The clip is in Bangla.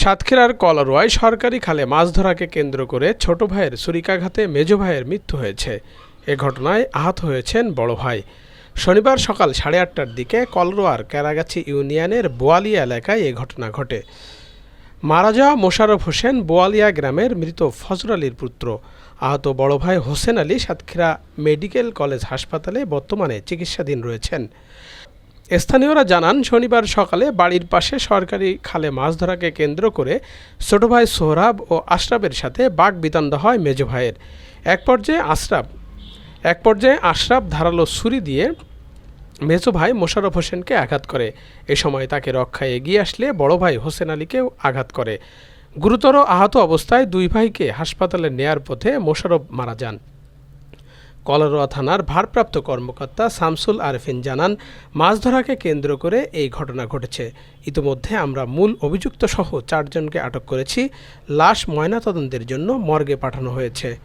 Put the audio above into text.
সাতক্ষীরার কলারোয়ায় সরকারি খালে মাছ ধরাকে কেন্দ্র করে ছোট ভাইয়ের ছুরিকাঘাতে মেজ ভাইয়ের মৃত্যু হয়েছে। এ ঘটনায় আহত হয়েছেন বড় ভাই। শনিবার সকাল সাড়ে আটটার দিকে কলরোয়ার ক্যারাগাছি ইউনিয়নের বোয়ালিয়া এলাকায় এ ঘটনা ঘটে। মারা যাওয়া মোশারফ হোসেন বোয়ালিয়া গ্রামের মৃত ফজর আলীর পুত্র। আহত বড় ভাই হোসেন আলী সাতক্ষীরা মেডিকেল কলেজ হাসপাতালে বর্তমানে চিকিৎসাধীন রয়েছেন। স্থানীয়রা জানান, শনিবার সকালে বাড়ির পাশে সরকারি খালে মাছ ধরাকে কেন্দ্র করে ছোট ভাই সোহরাব ও আশরাফের সাথে বাঘ বিতণ্ডা হয় মেজ ভাইয়ের। এক পর্যায়ে আশরাফ, এক পর্যায়ে আশরাফ ধারালো ছুরি দিয়ে মেজো ভাই মোশাররফ হোসেনকে আঘাত করে। এ সময় তাকে রক্ষায় এগিয়ে আসলে বড় ভাই হোসেন আলীকেও আঘাত করে। গুরুতর আহত অবস্থায় দুই ভাইকে হাসপাতালে নেয়ার পথে মোশারফ মারা যান। কলারোয়া থানার ভারপ্রাপ্ত কর্মকর্তা শামসুল আরেফিন জানান, মাছ ধরাকে কেন্দ্র করে এই ঘটনা ঘটেছে। ইতিমধ্যে আমরা মূল অভিযুক্ত সহ চারজনকে আটক করেছি। লাশ ময়নাতদন্তের জন্য মর্গে পাঠানো হয়েছে।